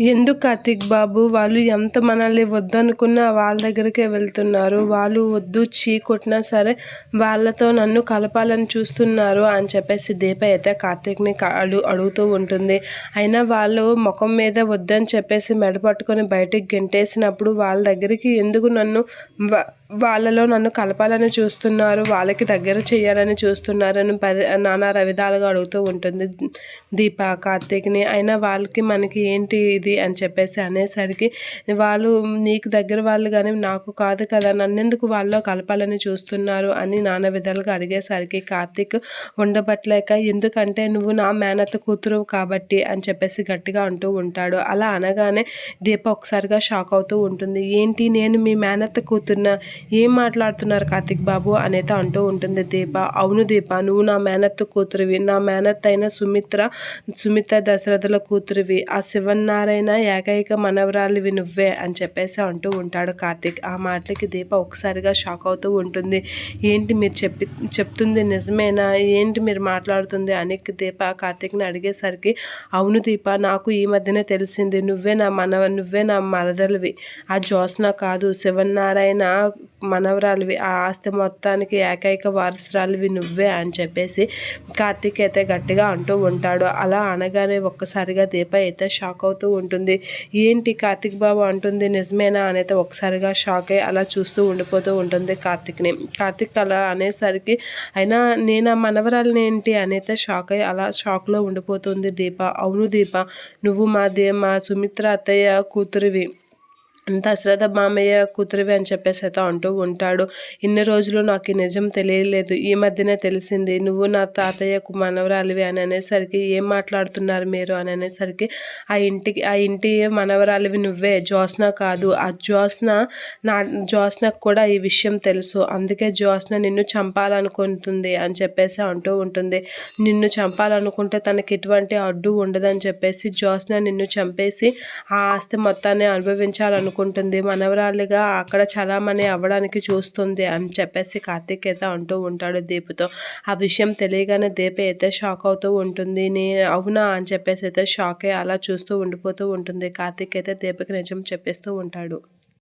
ఎందుకు కార్తీక్ బాబు? వాళ్ళు ఎంత మనల్ని వద్దనుకున్నా వాళ్ళ దగ్గరికే వెళ్తున్నారు. వాళ్ళు వద్దు చీ కొట్టినా సరే వాళ్ళతో నన్ను కలపాలని చూస్తున్నారు అని చెప్పేసి దీప అయితే కార్తీక్ని అడు అడుగుతూ ఉంటుంది. అయినా వాళ్ళు ముఖం మీద వద్దని చెప్పేసి మెడ పట్టుకొని బయటికి గెంటేసినప్పుడు వాళ్ళ దగ్గరికి ఎందుకు నన్ను వాళ్ళలో నన్ను కలపాలని చూస్తున్నారు వాళ్ళకి దగ్గర చేయాలని చూస్తున్నారని పది నానా రవిధాలుగా అడుగుతూ ఉంటుంది. దీప కార్తీక్ని అయినా వాళ్ళకి మనకి ఏంటి ఇది అని చెప్పేసి అనేసరికి వాళ్ళు నీకు దగ్గర వాళ్ళు కానీ నాకు కాదు కదా నన్నెందుకు వాళ్ళలో కలపాలని చూస్తున్నారు అని నానా విధాలుగా అడిగేసరికి కార్తీక్ ఉండబట్టలేక ఎందుకంటే నువ్వు నా మేనత్త కూతురు కాబట్టి అని చెప్పేసి గట్టిగా అంటూ ఉంటాడు. అలా అనగానే దీప ఒకసారిగా షాక్ అవుతూ ఉంటుంది. ఏంటి నేను మీ మేనత్త కూతురున? ఏం మాట్లాడుతున్నారు కార్తిక్ బాబు అనేది అంటూ ఉంటుంది దీప. అవును దీప నువ్వు నా మేనత్త కూతురివి. నా మేనత్ అయిన సుమిత్ర సుమిత్ర దశరథుల కూతురివి. ఆ శివన్నారాయణ ఏకైక మనవరాలివి నువ్వే అని చెప్పేసి అంటూ ఉంటాడు కార్తిక్. ఆ మాటలకి దీప ఒకసారిగా షాక్ అవుతూ ఉంటుంది. ఏంటి మీరు చెప్పి చెప్తుంది నిజమేనా? ఏంటి మీరు మాట్లాడుతుంది? అని దీప కార్తిక్ని అడిగేసరికి అవును దీప నాకు ఈ మధ్యనే తెలిసింది. నువ్వే నా మనవ నువ్వే నా మరదలివి. ఆ జ్యోత్స్న కాదు శివన్నారాయణ మనవరాలివి ఆ ఆస్తి మొత్తానికి ఏకైక వారసురాలివి నువ్వే అని చెప్పేసి కార్తీక్ అయితే గట్టిగా అంటూ ఉంటాడు. అలా అనగానే ఒక్కసారిగా దీప అయితే షాక్ అవుతూ ఉంటుంది. ఏంటి కార్తీక్ బాబు అంటుంది నిజమేనా అనేది ఒకసారిగా షాక్ అయ్యి అలా చూస్తూ ఉండిపోతూ ఉంటుంది కార్తీక్ని. కార్తీక్ అలా అనేసరికి అయినా నేను ఆ మనవరాలిని ఏంటి అనేది షాక్ అయ్యి అలా షాక్లో ఉండిపోతుంది దీప. అవును దీప నువ్వు మా దే మా సుమిత్ర అత్తయ్య కూతురివి. దశరథ మామయ్య కూతురివి అని చెప్పేసి అయితే అంటూ ఉంటాడు. ఇన్ని రోజులు నాకు ఈ నిజం తెలియలేదు. ఈ మధ్యనే తెలిసింది నువ్వు నా తాతయ్యకు మనవరాలివి అని అనేసరికి ఏం మాట్లాడుతున్నారు మీరు? అని అనేసరికి ఆ ఇంటికి ఆ ఇంటి మనవరాలివి నువ్వే జ్యోత్స్న కాదు. ఆ జ్యోత్స్న నా జ్యోత్స్నకు కూడా ఈ విషయం తెలుసు. అందుకే జ్యోత్స్న నిన్ను చంపాలనుకుంటుంది అని చెప్పేసి అంటూ ఉంటుంది. నిన్ను చంపాలనుకుంటే తనకి ఎటువంటి అడ్డు ఉండదని చెప్పేసి జ్యోత్స్న నిన్ను చంపేసి ఆ ఆస్తి మొత్తాన్ని అనుభవించాలనుకుంటుంది అనుకుంటుంది. మనవరాలిగా అక్కడ చలామణి అవ్వడానికి చూస్తుంది అని చెప్పేసి కార్తీక్ అయితే అంటూ ఉంటాడు దీపుతో. ఆ విషయం తెలియగానే దీప అయితే షాక్ అవుతూ ఉంటుంది. నేను అవునా అని చెప్పేసి అయితే షాకే అలా చూస్తూ ఉండిపోతూ ఉంటుంది. కార్తీక్ అయితే దీపకి నిజం చెప్పేస్తూ ఉంటాడు.